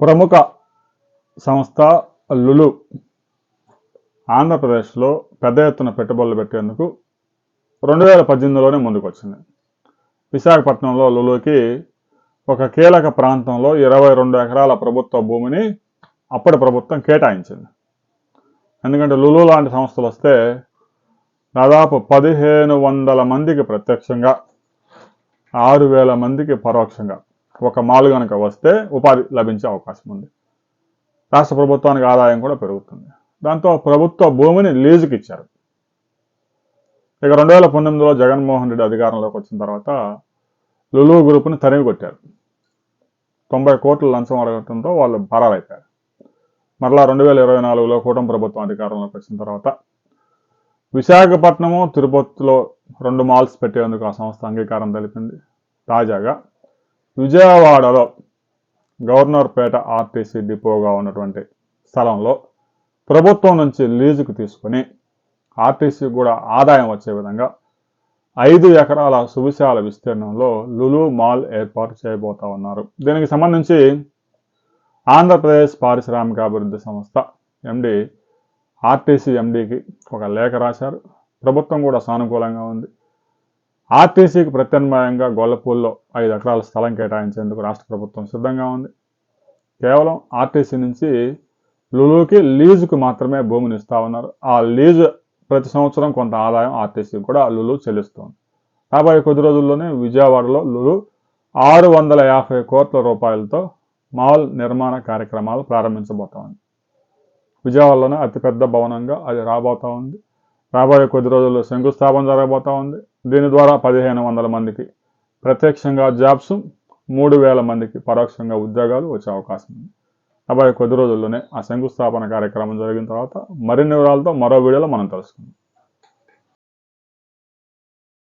ప్రముఖ సంస్థ లులు ఆంధ్రప్రదేశ్లో పెద్ద ఎత్తున పెట్టుబడులు పెట్టేందుకు రెండు వేల పద్దెనిమిదిలోనే ముందుకొచ్చింది. విశాఖపట్నంలో లులుకి ఒక కీలక ప్రాంతంలో ఇరవై రెండు ఎకరాల ప్రభుత్వ భూమిని అప్పటి ప్రభుత్వం కేటాయించింది. ఎందుకంటే లులు లాంటి సంస్థలు వస్తే దాదాపు పదిహేను వందల మందికి ప్రత్యక్షంగా ఆరు వేల మందికి పరోక్షంగా ఒక మాలు కనుక వస్తే ఉపాధి లభించే అవకాశం ఉంది. రాష్ట్ర ప్రభుత్వానికి ఆదాయం కూడా పెరుగుతుంది. దాంతో ప్రభుత్వ భూమిని లీజుకి ఇచ్చారు. ఇక రెండు వేల పంతొమ్మిదిలో జగన్మోహన్ రెడ్డి అధికారంలోకి వచ్చిన తర్వాత లులు గ్రూప్ని తరిమి కొట్టారు. తొంభై కోట్ల లంచం అడగటంతో వాళ్ళు పరారైపోయారు మరలా రెండు వేల ఇరవై నాలుగులో కూటమి ప్రభుత్వం అధికారంలోకి వచ్చిన తర్వాత విశాఖపట్నము తిరుపతిలో రెండు మాల్స్ పెట్టేందుకు ఆ సంస్థ అంగీకారం తెలిపింది. తాజాగా విజయవాడలో గవర్నర్పేట ఆర్టీసీ డిపోగా ఉన్నటువంటి స్థలంలో ప్రభుత్వం నుంచి లీజుకు తీసుకొని ఆర్టీసీ కూడా ఆదాయం వచ్చే విధంగా ఐదు ఎకరాల సువిశాల విస్తీర్ణంలో లులు మాల్ ఏర్పాటు చేయబోతా ఉన్నారు. దీనికి సంబంధించి ఆంధ్రప్రదేశ్ పారిశ్రామికాభివృద్ధి సంస్థ ఎండి ఆర్టీసీ ఎండికి ఒక లేఖ రాశారు. ప్రభుత్వం కూడా సానుకూలంగా ఉంది. ఆర్టీసీకి ప్రత్యామ్నాయంగా గొల్లపూల్లో ఐదు ఎకరాల స్థలం కేటాయించేందుకు రాష్ట్ర ప్రభుత్వం సిద్ధంగా ఉంది. కేవలం ఆర్టీసీ నుంచి లులుకి లీజుకు మాత్రమే భూమిని ఇస్తా ఉన్నారు. ఆ లీజు ప్రతి సంవత్సరం కొంత ఆదాయం ఆర్టీసీకి కూడా లులు చెల్లిస్తోంది. రాబోయే కొద్ది రోజుల్లోనే విజయవాడలో లులు ఆరు వందల యాభై కోట్ల రూపాయలతో మాల్ నిర్మాణ కార్యక్రమాలు ప్రారంభించబోతా ఉంది విజయవాడలోనే అతిపెద్ద భవనంగా అది రాబోతా ఉంది. రాబోయే కొద్ది రోజుల్లో శంకుస్థాపన జరగబోతా ఉంది. దీని ద్వారా పదిహేను వందల మందికి ప్రత్యక్షంగా జాబ్స్ మూడు వేల మందికి పరోక్షంగా ఉద్యోగాలు వచ్చే అవకాశం ఉంది. అబ్బాయి కొద్ది రోజుల్లోనే ఆ శంకుస్థాపన కార్యక్రమం జరిగిన తర్వాత మరిన్ని వివరాలతో మరో వీడియోలో మనం తెలుసుకుందాం